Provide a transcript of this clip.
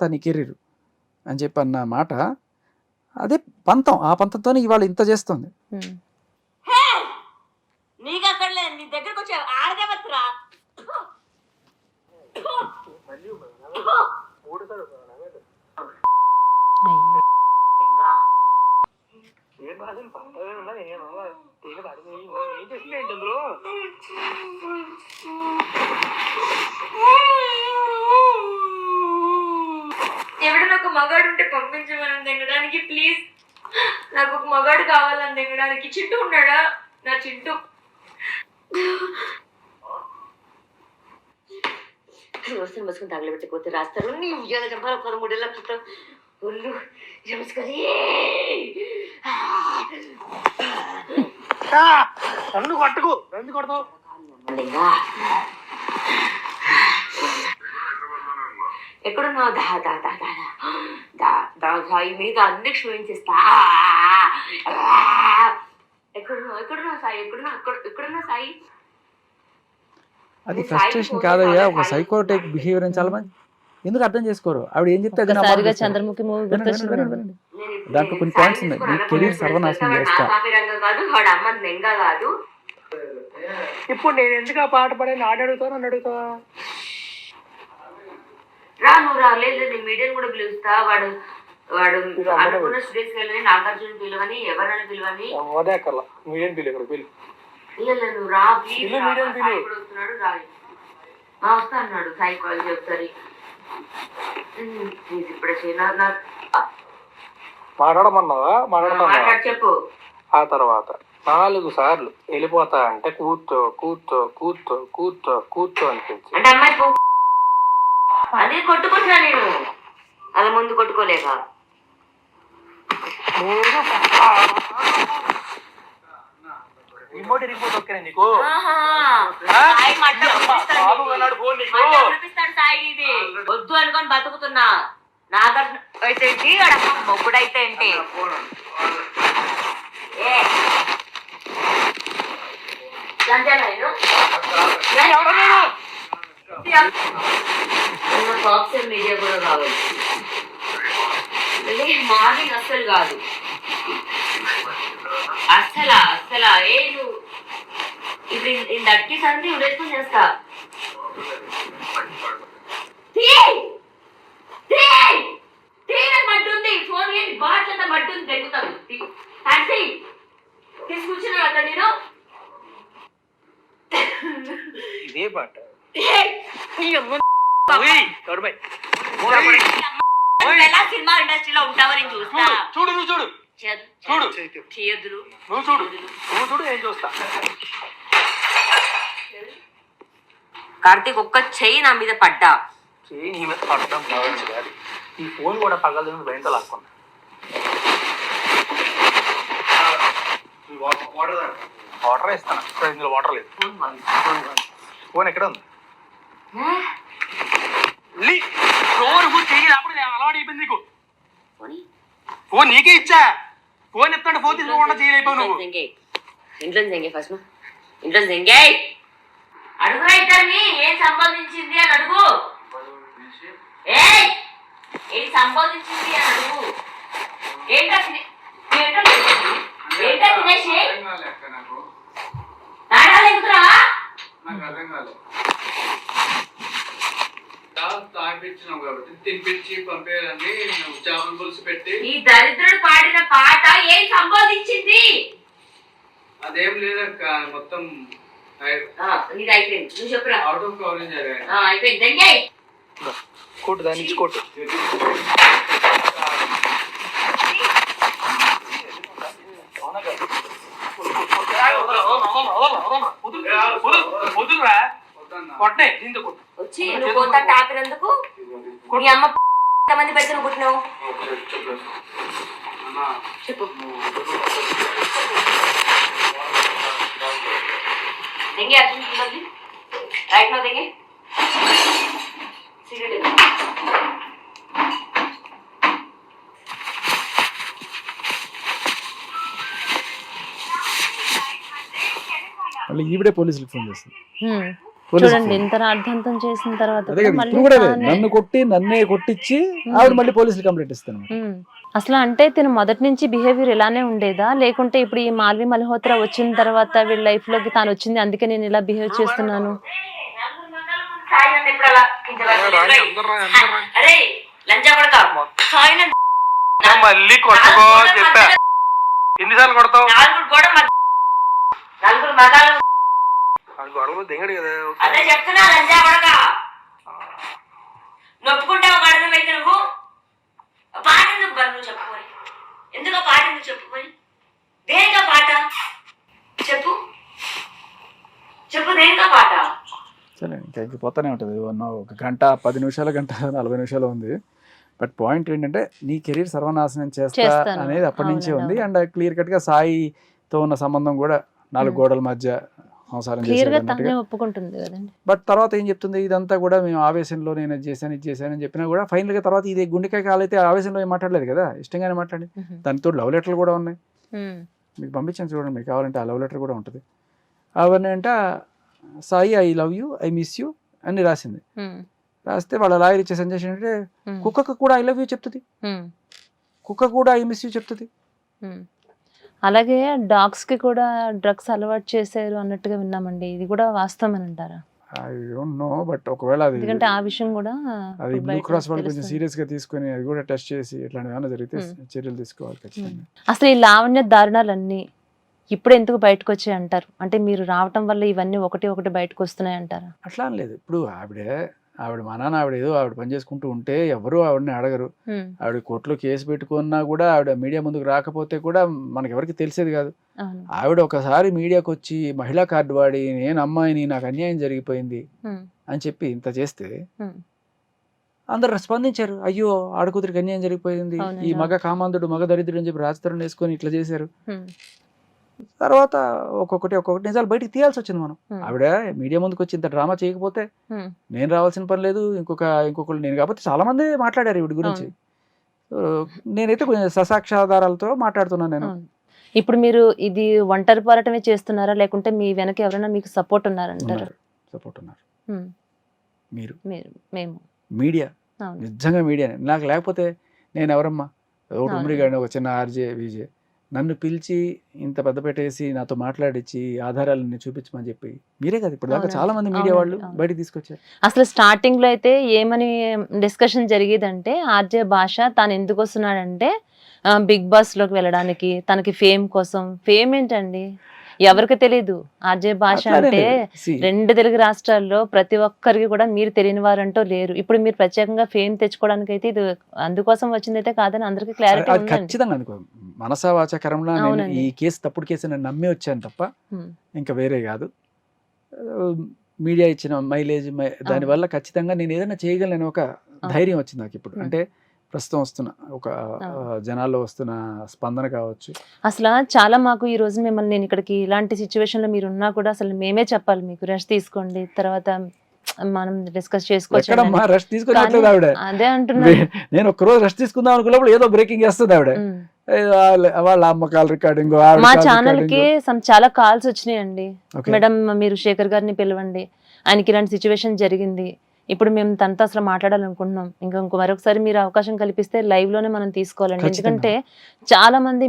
నీ కెరీర్ అని చెప్పి అన్న మాట అదే పంతం ఆ పంతంతోనే ఇవాళ ఇంత చేస్తుంది. నీకు అక్కడ నీ దగ్గరకు వచ్చే ఆడదేవత్రా మగాడు ఉంటే పంపించమని దిగడానికి ప్లీజ్ నాకు ఒక మగాడు కావాలని దిగడానికి చింటూ ఉన్నాడా? నా చింటూ. వస్తున్న బస్సుకుని తగలబెట్టకపోతే రాస్తారు. నీ ఉద్యోగ చంపాలి పదమూడేళ్ళ క్రితం. ఒళ్ళు నమస్కారం నన్ను కొట్టుకు. ఎందుకు కొడతావు. ఎక్కడున్నావు? దా దా దా దా. దా దా సాయి మీద అన్ని క్షమించేస్తా. ఎక్కడున్నావు ఎక్కడున్నావు సాయి ఎక్కడున్నావు ఎక్కడ ఎక్కడున్నావు సాయి? అది ఫ్రస్ట్రేషన్ కాదయ్యా ఒక సైకోటెక్ బిహేవియర్ అని చాలా మంది ఎందుకు అర్థం చేసుకోరు? ఆవిడ ఏం చెప్తే చంద్రముఖి మూవీ దాంట్లో కొన్ని points ఉన్నాయి. నీ career సర్వనాశనం చేస్తా. ఇప్పుడు నేను ఎందుకు ఆ పాట పడే నాడు అడుగుతావు నన్ను అడుగుతావా? రా నువ్వు రాలేదు నీ మీడియాని కూడా పిలుస్తా. వాడు వాడు అనుకున్న సురేష్ వెళ్ళని నాగార్జున పిలవని ఎవరైనా పిలవని. మీడియం పిలు పిలు. నువ్వు రా ప్లీజ్ వస్తున్నాడు రా వస్తా అన్నాడు సాయి కాల్ చెప్తారు చెప్పు. ఆ తర్వాత నాలుగు సార్లు వెళ్ళిపోతా అంటే కూర్చో కూర్చో కూర్చో కూర్చో కూర్చో అనిపించింది. అదే కొట్టుకుంటున్నా నేను. అలా ముందు కొట్టుకోలేక. రిమోట్ ఇరిగిపోతే ఓకేనా నీకు? వద్దు అనుకొని బతుకుతున్నా. నాగార్జున అయితే ఏంటి? అడమ్మ మొగ్గుడైతే ఏంటి? నేను? సాఫ్ట్వేర్ మీడియా కూడా కావాలి మార్నింగ్ అస్సలు కాదు. అస్సలా అస్సలా ఏ నువ్వు ఇప్పుడు ఇంత అట్టి సంది ఉడేసుకొని చేస్తా. మట్టుంది ఫోన్ ఏంటి బాట్ అంతా మట్టుంది తెగుతాను టాక్సీ తీసుకొచ్చిన అక్కడ నేను. ఇదే పాట. ఏయ్! ఈ అమ్మ ఓయ్, తోడుబాయ్. నువ్వు ఎలా సినిమా ఇండస్ట్రీలో ఉంటావో నేను చూస్తా. చూడు నువ్వు చూడు. చే- చూడు. చేయొద్దులు నువ్వు చూడు. నువ్వు చూడు చూస్తా. కార్తీక్ ఒక్క చెయ్యి నా మీద పడ్డా? నీ మీద కాదు ఈ ఫోన్ కూడా పగలదు భయంతో లాక్కున్నా వాటర్ ఇస్తాను. ఇక్కడ ఇందులో వాటర్ లేదు. ఫోన్ ఎక్కడ ఉంది? డోర్ పూర్తి చెయ్యి అప్పుడు నేను అలవాటు అయిపోయింది నీకు. ఫోన్ నీకే ఇచ్చా. ఫోన్ చెప్తాంటే ఫోన్ తీసుకోకుండా చేయలేకపోయావు నువ్వు. ఇంట్లో జంగే. ఫస్ట్ మా. ఇంట్లో జంగే. అడుగు ఇద్దరిని ఏం సంపాదించింది అని అడుగు. ఏయ్ ఏం సంపాదించింది అని అడుగు. ఏంటో ఏంటో తినేసి? తినేసి? నాడాలు కాబట్టి తినిపించి పంపేయాలని నువ్వు చేపల పులుసు పెట్టి. ఈ దరిద్రుడు పాడిన పాట ఏం సంపాదించింది అదేం లేదక్క మొత్తం ఆ, నీది అయిపోయింది. నువ్వు చెప్పురా. అవుట్ ఆఫ్ కవరేజ్ అయ్యాయి ఆ, అయిపోయింది. దాని దీంతో కొట్టు వచ్చి నువ్వు పోతా ఆపినందుకు నీ అమ్మ మంది పెద్ద నువ్వు పుట్టినావు? అన్నా, చెప్పు. దెంగే అర్జున్ రైట్లో దెంగే. సిగరెట్ మళ్ళీ ఈవిడే పోలీసులకు ఫోన్ చేస్తుంది. చూడండి ఇంత రాద్ధాంతం చేసిన తర్వాత నన్ను కొట్టి నన్నే కొట్టించి ఆవిడ మళ్ళీ పోలీసులు కంప్లైంట్ ఇస్తాను. అసలు అంటే తిను మొదటి నుంచి బిహేవియర్ ఇలానే ఉండేదా? లేకుంటే ఇప్పుడు ఈ మాల్వి మల్హోత్రా వచ్చిన తర్వాత వీళ్ళ లైఫ్లోకి తాను వచ్చింది అందుకే నేను ఇలా బిహేవ్ చేస్తున్నాను? మళ్ళీ కొట్టుకో చెప్పా. ఎన్నిసార్లు కొడతావు? నలుగురు అది గొడవ దిగడు కదా. అదే చెప్తున్నా లంచా కొడక. నొప్పుకుంటావు ఒక అర్థమైతే నువ్వు. పాట ఎందుకు బరు నువ్వు చెప్పుకొని? ఎందుకు పాట ఎందుకు చెప్పుకొని? దేనికా పాట? చెప్పు. చెప్పు దేనికా పాట? సరే ఇంకా ఇంక పోతానే ఉంటుంది. ఒక గంట పది నిమిషాలు గంట నలభై నిమిషాలు ఉంది. బట్ పాయింట్ ఏంటంటే నీ కెరీర్ సర్వనాశనం చేస్తా. అనేది అప్పటి నుంచే ఉంది. అండ్ క్లియర్ కట్గా సాయితో ఉన్న సంబంధం కూడా నాలుగు. గోడల మధ్య సంసారం ఒప్పుకుంటుంది కదండి బట్ తర్వాత ఏం చెప్తుంది ఇదంతా కూడా మేము ఆవేశంలో నేను చేశాను ఇది చేశాను అని చెప్పినా కూడా ఫైనల్గా తర్వాత ఇది గుండెకాయ కాలైతే ఆవేశంలో ఏం మాట్లాడలేదు కదా ఇష్టంగానే మాట్లాడి. దానితో లవ్ లెటర్లు కూడా ఉన్నాయి. మీకు పంపించాను చూడండి మీకు కావాలంటే ఆ లవ్ లెటర్ కూడా ఉంటుంది అవన్నీ అంటే Sai I love you I miss you అని రాసింది. రాస్తే వాళ్ళ లాయర్ ఇచ్చే సందేశం ఏంటంటే ఉమ్. కుక్కకు కూడా ఐ లవ్ యూ చెప్తుంది. కుక్క కూడా ఐ మిస్ యూ చెప్తుంది. అలాగే డాగ్స్కి కూడా డ్రగ్స్ అలవాటు చేశారు అన్నట్టుగా విన్నామండి. ఇది కూడా వాస్తవం అని అంటారా నో బట్ ఒకవేళ అది ఎందుకంటే ఆ విషయం కూడా అది ఇప్పుడు బ్లూ బయట క్రాస్ వాళ్ళు కొంచెం తెలుస్తుంది. సీరియస్గా తీసుకొని అది కూడా టెస్ట్ చేసి ఇట్లాంటివి ఏమైనా జరిగితే. చర్యలు తీసుకోవాలి ఖచ్చితంగా. అసలు ఈ లావణ్య దారుణాలన్నీ ఇప్పుడు ఎందుకు బయటకు వచ్చాయి అంటారు? అంటే మీరు రావటం వల్ల ఇవన్నీ ఒకటి ఒకటి బయటకు వస్తున్నాయి అంటారా అట్లా లేదు. ఇప్పుడు ఆవిడే ఆవిడ మా నాన్న ఆవిడ ఏదో ఆవిడ పని చేసుకుంటూ ఉంటే ఎవరు ఆవిడని అడగరు. ఆవిడ కోర్టులో కేసు పెట్టుకున్నా కూడా ఆవిడ మీడియా ముందుకు రాకపోతే కూడా మనకి ఎవరికి తెలిసేది కాదు ఆవిడ ఒకసారి మీడియాకి వచ్చి మహిళా కార్డు వాడి నేను అమ్మాయిని నాకు అన్యాయం జరిగిపోయింది. అని చెప్పి ఇంత చేస్తే. అందరు స్పందించారు అయ్యో ఆడకూతురికి అన్యాయం జరిగిపోయింది ఈ. మగ కామాంధుడు మగ దరిద్రుడు అని చెప్పి రాజతరం వేసుకొని ఇట్లా చేశారు. తర్వాత ఒక్కొక్కటి ఒక్కొక్కటి నిజాలు బయటికి తీయాల్సి వచ్చింది మనం. ఆవిడ మీడియా ముందుకు వచ్చి ఇంత డ్రామా చేయకపోతే. నేను రావాల్సిన పని లేదు ఇంకొక ఇంకొకరు నేను కాబట్టి చాలా మంది మాట్లాడారు వీడి గురించి. నేనైతే కొంచెం ససాక్షాధారాలతో మాట్లాడుతున్నాను నేను. ఇప్పుడు మీరు ఇది ఒంటరి పోరాటమే చేస్తున్నారా? లేకుంటే మీ వెనక ఎవరైనా మీకు సపోర్ట్ ఉన్నారంటారు? ఉన్నారు. సపోర్ట్ ఉన్నారు. మీరు. మీరు మేము. మీడియా. నిజంగా మీడియా. నాకు లేకపోతే నేను ఎవరమ్మా? ఒక చిన్న ఆర్జే విజే. నన్ను పిలిచి ఇంత పెద్ద పెట్టేసి నాతో మాట్లాడించి ఆధారాలన్నీ చూపించమని చెప్పి మీరే కదా ఇప్పుడు దాకా. చాలా మంది మీడియా వాళ్ళు. బయటికి తీసుకొచ్చారు. అసలు స్టార్టింగ్లో అయితే ఏమని డిస్కషన్ జరిగేదంటే ఆర్జే భాష తాను ఎందుకు వస్తున్నాడంటే బిగ్ బాస్లోకి వెళ్ళడానికి తనకి ఫేమ్ కోసం. ఫేమ్ ఏంటండి? ఎవరికి తెలియదు ఆర్జే భాష అంటే రెండు తెలుగు రాష్ట్రాల్లో ప్రతి ఒక్కరికి కూడా మీరు తెలియని వారంటూ లేరు. ఇప్పుడు మీరు ప్రత్యేకంగా ఫేమ్ తెచ్చుకోవడానికి అయితే ఇది అందుకోసం వచ్చిందైతే కాదని అందరికీ క్లారిటీ ఖచ్చితంగా అనుకో మనసా వాచకరంలో నేను. ఈ కేసు తప్పుడు కేసు నేను నమ్మి వచ్చాను తప్ప. ఇంకా వేరే కాదు. మీడియా ఇచ్చిన మైలేజ్ దానివల్ల ఖచ్చితంగా నేను ఏదైనా చేయగలను ఒక ధైర్యం వచ్చింది నాకు ఇప్పుడు. అంటే ప్రస్తుతం వస్తున్న ఒక జనాల్లో వస్తున్న స్పందన కావచ్చు. అసలు చాలా మాకు ఈ రోజు మిమ్మల్ని నేను ఇక్కడికి ఇలాంటి సిచ్యువేషన్లో మీరు ఉన్నా కూడా అసలు మేమే చెప్పాలి మీకు రెస్ట్ తీసుకోండి తర్వాత మనం డిస్కస్ చేసుకోవచ్చు. రెస్ట్ ఆవిడ. అదే అంటున్నాను. నే- నేను ఒక రోజు రెస్ట్ తీసుకుందాం అనుకున్నప్పుడు ఏదో బ్రేకింగ్ చేస్తుంది ఆవిడ. వాళ్ళ అమ్మకాల రికార్డింగ్ మా ఛానల్కి చాలా కాల్స్ వచ్చినాయండి. మేడం మీరు శేఖర్ గారిని పిలవండి. ఆయనకి ఇలాంటి సిచ్యువేషన్ జరిగింది. ఇప్పుడు మేము తనతో అసలు మాట్లాడాలనుకుంటున్నాం. ఇంకా ఇంకో మరొకసారి మీరు అవకాశం కల్పిస్తే లైవ్లోనే మనం తీసుకోవాలండి. ఎందుకంటే చాలా మంది